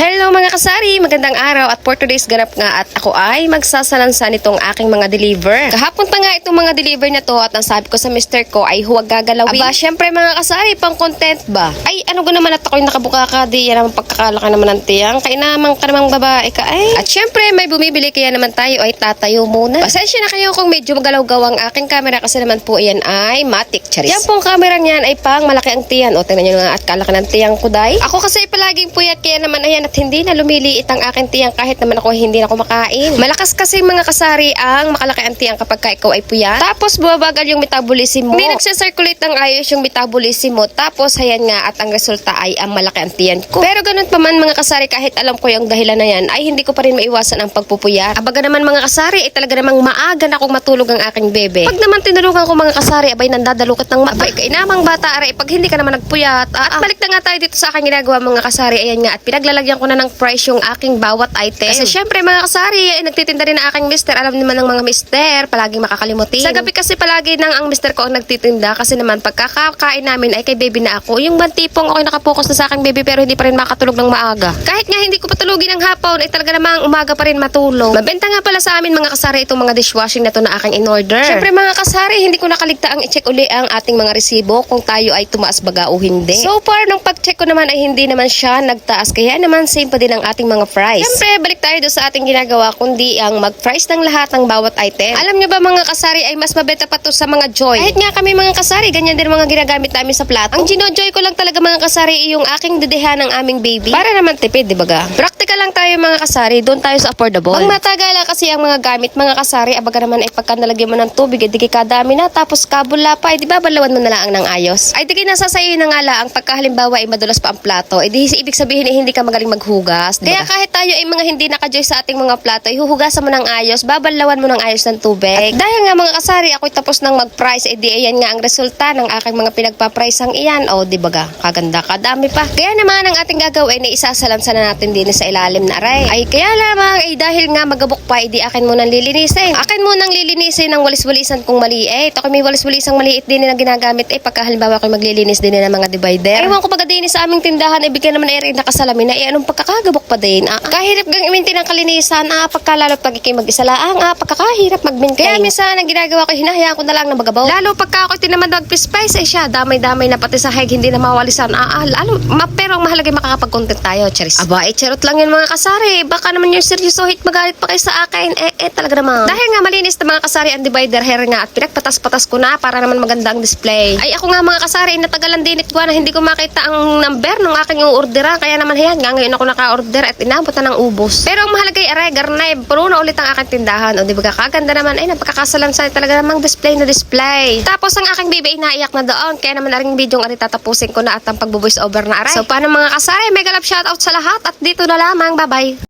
Hello mga kasari, magandang araw at for today's ganap nga at ako ay magsasalansan itong aking mga deliver. Kahapon pa nga itong mga deliver na to at ang sabi ko sa mister ko ay huwag gagalawin. Aba, syempre mga kasari, pang content ba? Ay, ano ko naman at ako'y nakabuka ka, di yan naman pagkakalaki naman ng tiyang. Kainamang ka namang babae ka ay. At syempre, may bumibili kaya naman tayo ay tatayo muna. Pasensya na kayo kung medyo magalaw-gaw ang aking camera kasi naman po yan ay matic charis. Yan pong camera niyan ay pang malaki ang tiyan. O, tingnan nyo nga at kalaki ng tiyang kuday. Ako kasi palaging puyat kaya naman ayan at hindi na lumiliit ang aking tiyang kahit naman ako hindi na kumakain. Malakas kasi mga kasari ang makalaki ang tiyang kapag ka ikaw ay puyat. Tapos bumabagal yung metabolism mo. Hindi nagsasirculate ng ayos yung metabolism mo. Tapos ayan nga at ang resulta ay ang malaki ang tiyan ko. Pero ganun pa man mga kasari kahit alam ko yung dahilan na yan ay hindi ko pa rin maiwasan ang pagpupuyat. Abaga naman mga kasari ay talaga namang maaga na akong matulog ang aking bebe. Pag naman tinulugan ko mga kasari abay nandadalukot ng mabay. Kainamang bata aray pag hindi ka naman nagpuyat. At balik na nga tayo dito sa aking ginagawa mga kasari. Ayan nga at pinaglalagyan ko na ng price yung aking bawat item. Kasi syempre mga kasari ay nagtitinda rin ang aking mister. Alam naman ng mga mister palaging makakalimutin. Sa gabi kasi palagi nang ang mister ko ang nagtitinda kasi naman pagkakakain namin ay kay baby na ako. Yung bang tipong ako'y nakapokus na sa aking baby pero hindi pa rin makatulog ng maaga. Kahit nga hindi ko patulogin ng hapon ay talaga namang umaga pa rin matulog. Mabenta nga pala sa amin mga kasari itong mga dishwashing na to na aking in-order. Syempre mga kasari hindi ko nakaligta ang i-check uli ang ating mga resibo kung tayo ay tumaas baga o hindi. So far nung pag-check ko naman ay hindi naman siya nagtaas kaya naman same pa din ang ating mga price. Syempre balik tayo doon sa ating ginagawa kundi ang mag-price ng lahat ng bawat item. Alam nyo ba mga kasari ay mas mabenta pa to sa mga joy. Kahit nga kami mga kasari ganyan din mga ginagamit namin sa plato. Ang ginojoy ko lang talaga mga kasari ay yung aking dedehan ng aming baby. Para naman tipid, di ba ga? Practical lang tayo mga kasari, doon tayo sa affordable. Pag matagala kasi ang mga gamit, mga kasari, abaga naman ay pagka nalagyan mo ng tubig, eh, di kadami na, tapos kabula pa, eh, di ba balawan mo na lang ng ayos? Ay di nasa sayo na nga lang, pagka halimbawa ay madulas pa ang plato, eh di ibig sabihin eh, hindi ka magaling maghugas. Kaya kahit tayo ay mga hindi nakajoy sa ating mga plato, ay huhugasan mo ng ayos, babalawan mo ng ayos ng tubig. At dahil nga mga kasari, ako'y tapos ng mag-price, eh di ayan nga ang resulta ng aking mga pinagpa-price ang iyan. O, di ba ga? Kaganda, kadami pa. Kaya naman ang ating gagawin ay isasalansa na natin din sa ilalim na aray. Ay kaya lamang, ay dahil nga magabok pa, ay di akin munang lilinisin. Akin munang lilinisin ng walis-walisan kung maliit. Ako may walis-walisang maliit din na ginagamit eh pagka halimbawa ko maglilinis din ng mga divider. Ewan ko pagka din sa aming tindahan, ay bigyan naman ay rin nakasalamin na eh anong pagkakagabok pa din. Ah, kahirap gang imintin ang kalinisan, ah, pagkalalo pag ikay mag-isalaang, ah, pagkakahirap mag-maintain. Kaya minsan ang ginagawa ko, hinahayaan ko na lang na magabaw. Lalo pagka ako tinamad mag-spice, eh siya, damay-damay na pati sa heg, hindi na mawalisan. Ah, ah, lalo, ma, pero ang mahalaga makakapag-content tayo, Charis. Aba, eh, charot lang yun mga kasari. Baka naman yung seryosohit magalit pa kayo sa akin. Eh, eh, talaga naman. Dahil nga malinis na mga kasari ang divider hair nga at pinagpatas-patas ko na para naman maganda ang display. Ay, ako nga mga kasari, natagalan din ito na hindi ko makita ang number ng aking orderan. Kaya naman, hayan nga, ngayon ako naka-order at inabot na ng ubos. Pero ang mahalaga ay aray, garnay, puno na ulit ang aking tindahan. O, di ba kakaganda naman, ay, napakakasalan sa talaga namang display na display. Tapos ang aking baby naiyak na doon. Kaya naman aring video ang tatapusin ko na at ang pagbo-voice over na aray. So, paano mga kasari, mega love shoutout sa lahat at dito na lamang. Bye-bye.